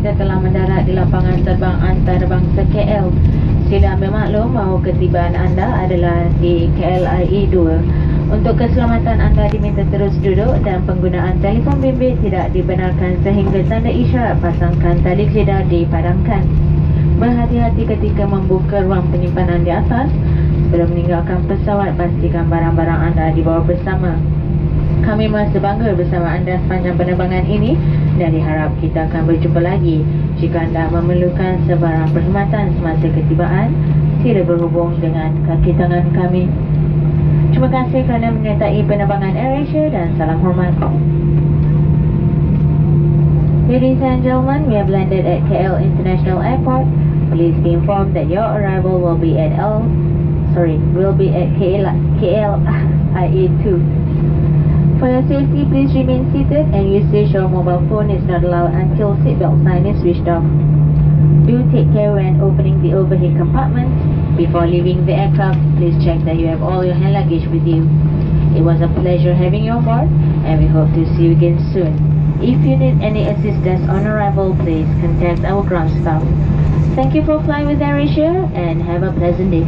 kita telah mendarat di lapangan terbang antarabangsa KL. Sila ambil maklum bahawa ketibaan anda adalah di KLIE 2. Untuk keselamatan anda diminta terus duduk dan penggunaan telefon bimbit tidak dibenarkan sehingga tanda isyarat pasangkan tali keledar dipadamkan. Berhati-hati ketika membuka ruang penyimpanan di atas. Sebelum meninggalkan pesawat, pastikan barang-barang anda dibawa bersama. Kami merasa bangga bersama anda sepanjang penerbangan ini dan diharap kita akan berjumpa lagi. Jika anda memerlukan sebarang perkhidmatan semasa ketibaan, sila berhubung dengan kaki tangan kami. Terima kasih kerana menyertai penerbangan AirAsia dan salam hormat. Ladies and gentlemen, we have landed at KL International Airport. Please be informed that your arrival will be at L, sorry, will be at KL, KL IA2. For your safety, please remain seated and usage of mobile phone is not allowed until seatbelt sign is switched off. Do take care when opening the overhead compartments. Before leaving the aircraft, please check that you have all your hand luggage with you. It was a pleasure having you aboard and we hope to see you again soon. If you need any assistance on arrival, please contact our ground staff. Thank you for flying with AirAsia and have a pleasant day.